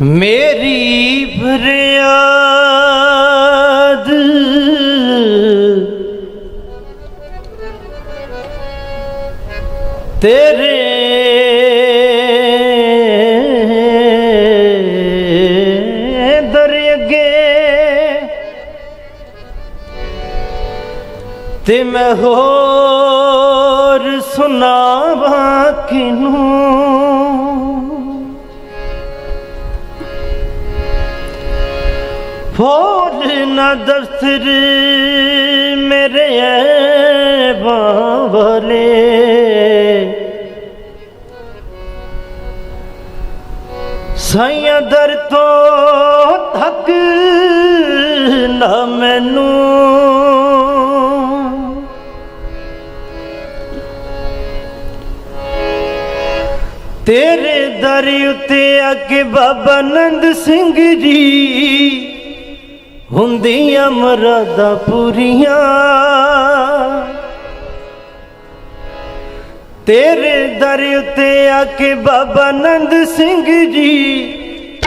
ਮੇਰੀ ਫਰਿਆਦ। ਤੇਰੇ ਦਰਗੇ ਤੇ ਮੈਂ ਹੋਰ ਸੁਣਾਵਾਂ ਕਿਨੂੰ? ਫੌਜ ਨਾ ਦਫਤਰ ਮੇਰੇ ਬਾਵਲੇ ਸਾਈਆਂ ਦਰ ਤੋਂ ਥੱਕ ਨਾ ਮੈਨੂੰ। ਤੇਰੇ ਦਰ ਉਤੇ ਅੱਗੇ ਬਾਬਾ ਨੰਦ ਸਿੰਘ ਜੀ ਹੁੰਦੀਆਂ ਮਰਾਦਾ ਪੂਰੀਆਂ। ਤੇਰੇ ਦਰ ਉਤੇ ਆ ਕੇ ਬਾਬਾ ਨੰਦ ਸਿੰਘ ਜੀ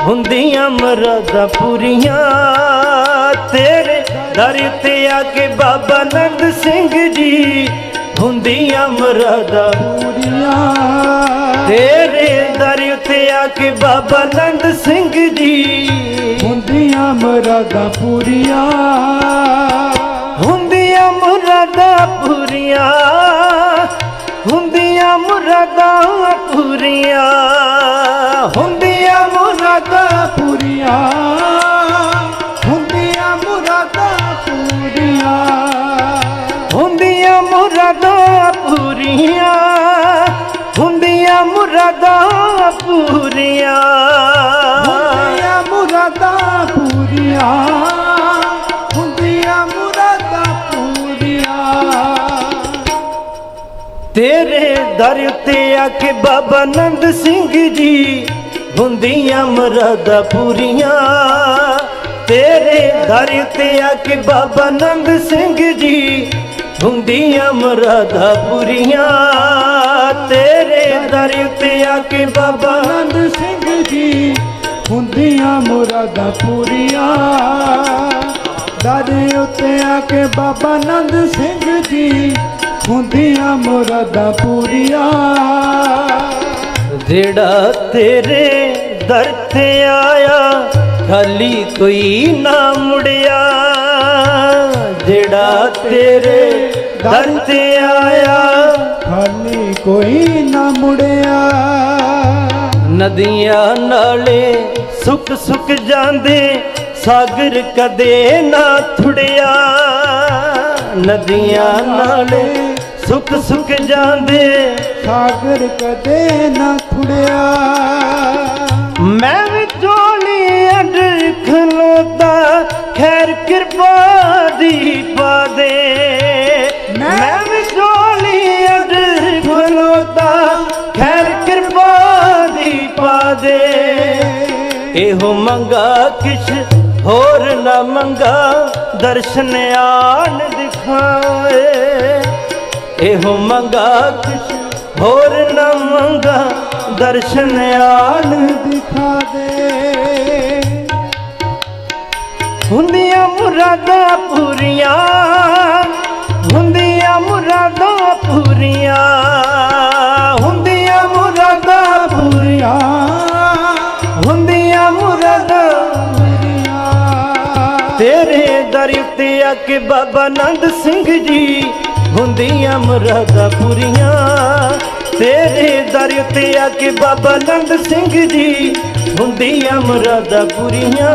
ਹੁੰਦੀਆਂ ਮਰਾਦਾ ਪੂਰੀਆਂ। ਤੇਰੇ ਦਰ ਉਤੇ ਆ ਕੇ ਬਾਬਾ ਨੰਦ ਸਿੰਘ ਜੀ ਹੁੰਦੀਆਂ ਮਰਾਦਾ ਤੇਰੇ ਦਰ ਉਤੇ ਆ ਕੇ ਬਾਬਾ ਨੰਦ ਸਿੰਘ ਜੀ ਮਰਾਦਾਂ ਪੂਰੀਆਂ ਹੁੰਦੀਆਂ ਮੁਰਾਦਾਂ ਪੂਰੀਆਂ ਹੁੰਦੀਆਂ ਮੁਰਾਦਾਂ ਪੂਰੀਆਂ ਹੁੰਦੀਆਂ ਮੁਰਾਦਾਂ ਪੂਰੀਆਂ ਹੁੰਦੀਆਂ ਮੁਰਾਦਾਂ ਪੂਰੀਆਂ ਹੁੰਦੀਆਂ ਮੁਰਾਦਾਂ ਪੂਰੀਆਂ ਹੁੰਦੀਆਂ ਮੁਰਾਦਾਂ ਪੂਰੀਆਂ ਤੇਰੇ ਦਰ ਉਤੇ ਆ ਕੇ ਬਾਬਾ ਨੰਦ ਸਿੰਘ ਜੀ ਹੁੰਦੀਆਂ ਮਰਾਦਾ ਪੂਰੀਆਂ। ਤੇਰੇ ਦਰ ਉਤੇ ਆ ਕੇ ਬਾਬਾ ਨੰਦ ਸਿੰਘ ਜੀ ਹੁੰਦੀਆਂ ਮਰਾਦਾ ਪੂਰੀਆਂ। ਤੇਰੇ ਦਰ ਉਤੇ ਆ ਕੇ ਬਾਬਾ ਆਨੰਦ ਸਿੰਘ ਜੀ ਹੁੰਦੀਆਂ ਮੁਰਾਦਾਂ ਪੂਰੀਆਂ। ਦਾਦੇ ਉੱਤੇ ਆ ਕੇ ਬਾਬਾ ਆਨੰਦ ਸਿੰਘ ਜੀ ਹੁੰਦੀਆਂ ਮੁਰਾਦਾਂ ਪੂਰੀਆਂ। ਜਿਹੜਾ ਤੇਰੇ ਦਰ ਤੇ ਆਇਆ, ਖਾਲੀ ਕੋਈ ਨਾ ਮੁੜਿਆ। ਜਿਹੜਾ ਤੇਰੇ ਦਰ ਤੇ ਆਇਆ, ਖਾਲੀ ਕੋਈ ਨਾ ਮੁੜਿਆ। ਨਦੀਆਂ ਨਾਲੇ ਸੁੱਕ ਸੁੱਕ ਜਾਂਦੇ, ਸਾਗਰ ਕਦੇ ਨਾ ਥੁੜਿਆ। ਨਦੀਆਂ ਨਾਲੇ ਸੁੱਕ ਸੁੱਕ ਜਾਂਦੇ। ਸਾਗਰ ਕਦੇ ਨਾ ਥੁੜਿਆ ਮੈਂ ਵੀ ਝੋਲੀ ਅੰਦਰ ਖਲੋਤਾ ਖੈਰ ਕਿਰਪਾ ਦੀ ਪਾ ਦੇ ਮੈਂ ਵੀ ਝੋਲੀ ਅੰਦਰ ਖਲੋਤਾ ਖੈਰ ਕਿਰਪਾ ਦੀ ਪਾ ਦੇ ਇਹੋ ਮੰਗਾ ਕਿਛ ਹੋਰ ਨਾ ਮੰਗਾ ਦਰਸ਼ਨ ਆਨ ਦਿਖਾਏ। ਇਹੋ ਮੰਗਾ ਕਿਛ ਹੋਰ ਨਾ ਮੰਗਾ, ਦਰਸ਼ਨ ਆਨ ਦਿਖਾ ਦੇ। ਹੁੰਦੀਆਂ ਮੁਰਾਦਾਂ ਪੂਰੀਆਂ, ਹੁੰਦੀਆਂ ਮੁਰਾਦਾਂ ਪੂਰੀਆਂ, ਹੁੰਦੀਆਂ ਮੁਰਾਦਾਂ ਪੂਰੀਆਂ, ਹੁੰਦੀਆਂ ਮੁਰਾਦਾਂ ਤੇਰੇ ਦਰ ਉੱਤੇ ਆ ਕੇ ਬਾਬਾ ਨੰਦ ਸਿੰਘ ਜੀ ਹੁੰਦੀਆਂ ਮੁਰਾਦਾਂ ਪੂਰੀਆਂ। ਤੇਰੇ ਦਰ ਉੱਤੇ ਆ ਕੇ ਬਾਬਾ ਨੰਦ ਸਿੰਘ ਜੀ ਹੁੰਦੀਆਂ ਮੁਰਾਦਾਂ ਪੂਰੀਆਂ।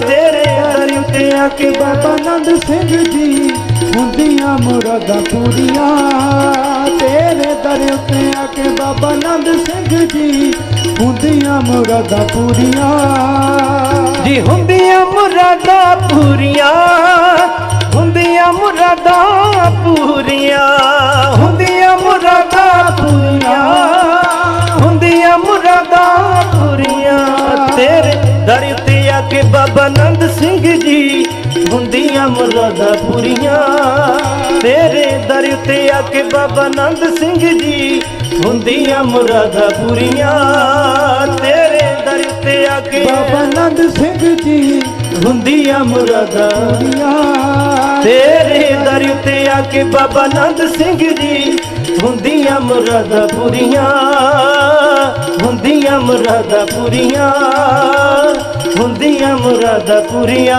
ਤੇਰੇ ਦਰ ਉੱਤੇ ਆ ਕੇ ਬਾਬਾ ਨੰਦ ਸਿੰਘ ਜੀ ਹੁੰਦੀਆਂ ਮੁਰਾਦਾਂ ਪੂਰੀਆਂ। ਤੇਰੇ ਦਰ ਉੱਤੇ ਆ ਕੇ ਬਾਬਾ ਨੰਦ ਸਿੰਘ ਜੀ ਹੁੰਦੀਆਂ ਮੁਰਾਦਾਂ ਪੂਰੀਆਂ। ਜੀ ਹੁੰਦੀਆਂ ਮੁਰਾਦਾਂ ਪੂਰੀਆਂ। ਬਾਬਾ ਨੰਦ ਸਿੰਘ ਜੀ ਹੁੰਦੀਆਂ ਮੁਰਾਦਾਂ ਪੂਰੀਆਂ। ਤੇਰੇ ਦਰ ਉੱਤੇ ਆ ਕੇ ਬਾਬਾ ਨੰਦ ਸਿੰਘ ਜੀ ਹੁੰਦੀਆਂ ਮੁਰਾਦਾਂ ਪੂਰੀਆਂ। ਤੇਰੇ ਦਰ ਉੱਤੇ ਤੇ ਆ ਕੇ ਬਾਬਾ ਆਨੰਦ ਸਿੰਘ ਜੀ ਹੁੰਦੀਆਂ ਮੁਰਾਦਾਂ ਤੇਰੇ ਦਰ ਉੱਤੇ ਆ ਕੇ ਬਾਬਾ ਆਨੰਦ ਸਿੰਘ ਜੀ ਹੁੰਦੀਆਂ ਮੁਰਾਦਾਂ ਪੂਰੀਆਂ। ਹੁੰਦੀਆਂ ਮੁਰਾਦਾਂ ਪੂਰੀਆਂ। ਹੁੰਦੀਆਂ ਮੁਰਾਦਾਂ ਪੂਰੀਆਂ।